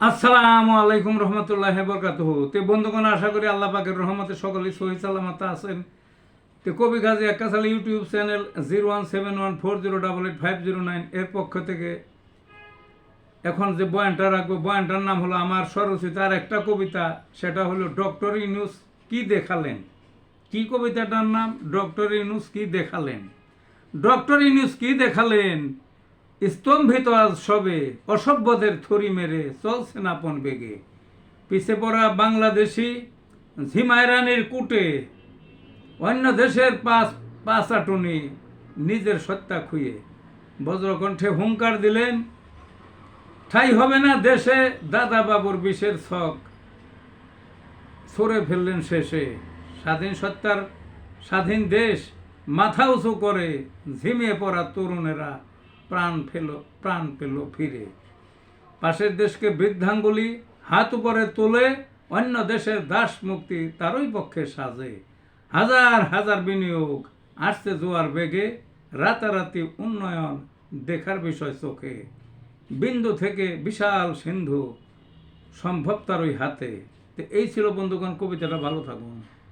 আসসালামু আলাইকুম রহমতুল্লাহ বরকাত তে বন্ধুগণ, আশা করি আল্লাহ পাকের রহমতে সকলেই সহি সালামত আছেন। তে কবি গাজী একাশাল YouTube channel zero one seven one four zero double eight five zero nine এর পক্ষ থেকে এখন যে বয়ানটা রাখব, বয়ানটার নাম হলো আমার স্বরচিত আর একটা কবিতা। সেটা হলো ডক্টর ইনুস কি দেখালেন? কি কবিতাটার নাম? ডক্টর ইনুস কি দেখালেন? ডক্টর ইনুস কি দেখালেন? স্তম্ভিত আজ সবে, অসভ্যদের থরি মেরে চলছে আপন বেগে। পিছে পড়া বাংলাদেশি ঝিমাইরানির কুটে, অন্য দেশের পাঁচ পাঁচাটুনি নিজের সত্তা খুঁয়ে। বজ্রকণ্ঠে হুঙ্কার দিলেন, ঠাই হবে না দেশে দাদা বাবুর বিষের ছক। সরে ফেললেন শেষে, স্বাধীন সত্তার স্বাধীন দেশ মাথা উঁচু করে ঝিমিয়ে পড়া তরুণেরা প্রাণ ফেল, প্রাণ পেল ফিরে। পাশের দেশকে বৃদ্ধাঙ্গুলি হাত উপরে তোলে, অন্য দেশের দাস মুক্তি তারই পক্ষে সাজে। হাজার হাজার বিনিয়োগ আসছে জোয়ার বেগে, রাতারাতি উন্নয়ন দেখার বিষয় চোখে। বিন্দু থেকে বিশাল সিন্ধু সম্ভব তারই হাতে। তো এই ছিল বন্ধুগণ, কবিতাটা ভালো থাকুন।